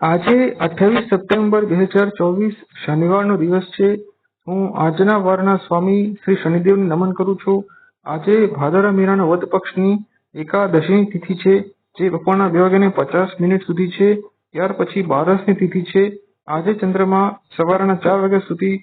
આજે અઠ્યાવીસ સપ્ટેમ્બર બે હજાર ચોવીસ શનિવારનો દિવસ છે. હું આજના વારના સ્વામી શ્રી શનિદેવને નમન કરું છું. આજે ભાદરા મીરાના વધ પક્ષની એકાદશીની તિથિ છે, જે બપોરના બે વાગ્યાને પચાસ મિનિટ સુધી છે. ત્યાર પછી બારસની તિથિ છે. આજે ચંદ્રમા સવારના ચાર વાગ્યા સુધી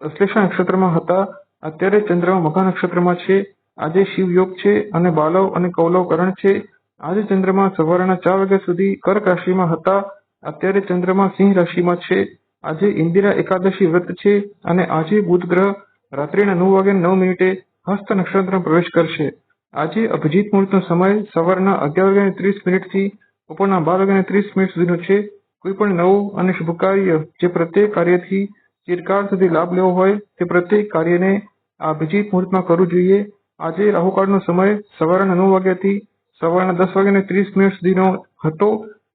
અશ્લેષા નક્ષત્રમાં હતા. અત્યારે ચંદ્રમા મઘા નક્ષત્રમાં છે. આજે શિવ યોગ છે અને બાલવ અને કૌલવ કરણ છે. આજે ચંદ્રમા સવારના ચાર વાગ્યા સુધી કર્ક રાશિમાં હતા. અત્યારે ચંદ્રમા સિંહ રાશિમાં છે. આજે ઇન્દિરા એકાદશી વ્રત છે અને આજે બુધ ગ્રહ રાત્રિના નવ વાગ્યા નવ મિનિટે હસ્ત નક્ષત્રમાં પ્રવેશ કરશે. આજે અભિજીત મુહૂર્તનો સમય સવારના અગિયાર વાગ્યાને ત્રીસ મિનિટથી બપોરના બાર વાગ્યાને ત્રીસ મિનિટ સુધીનો છે. કોઈ પણ નવું અને શુભ કાર્ય જે પ્રત્યેક કાર્યથી ચિરકાળ સુધી લાભ લેવો હોય તે પ્રત્યેક કાર્યને આ અભિજીત મુહૂર્તમાં કરવું જોઈએ. આજે રાહુકાળનો સમય સવારના નવ વાગ્યાથી સવારના દસ વાગ્યાને ત્રીસ મિનિટ સુધીનો હતો.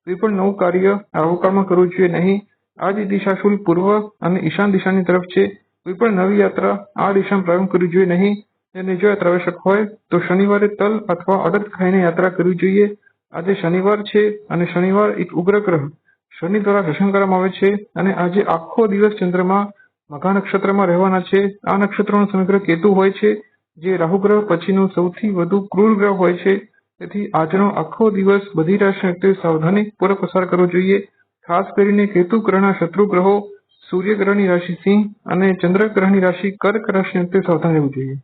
કોઈ પણ નવું કાર્ય રાહુકાળમાં કરવું જોઈએ નહીં. આજ દિશા શુલ પૂર્વ અને ઈશાન દિશાની તરફ છે. કોઈ પણ નવી યાત્રા આ દિશામાં પ્રારંભ કરવી જોઈએ નહીં. અને જો યાત્રા આવશ્યક હોય, તો શનિવારે તલ અથવા અડદ ખાઈને યાત્રા કરવી જોઈએ. આજે શનિવાર છે અને શનિવાર એક ઉગ્ર ગ્રહ. શનિ દ્વારા દર્શન કરવામાં આવે છે અને આજે આખો દિવસ ચંદ્રમાં મઘા નક્ષત્રમાં રહેવાના છે. આ નક્ષત્રનો સમગ્ર કેતુ હોય છે. જે રાહુ ગ્રહ પછીનો સૌથી વધુ ક્રૂર ગ્રહ હોય છે. તેથી આજનો આખો દિવસ બધી રાશિ વ્યક્તિએ સાવધાની પૂર્વક પસાર કરવો જોઈએ. ખાસ કરીને કેતુ ગ્રહના શત્રુ ગ્રહો, સૂર્ય ગ્રહની રાશિ સિંહ અને ચંદ્ર ગ્રહની રાશિ કર્ક રાશિ વ્યક્તિએ સાવધાન રહેવું જોઈએ.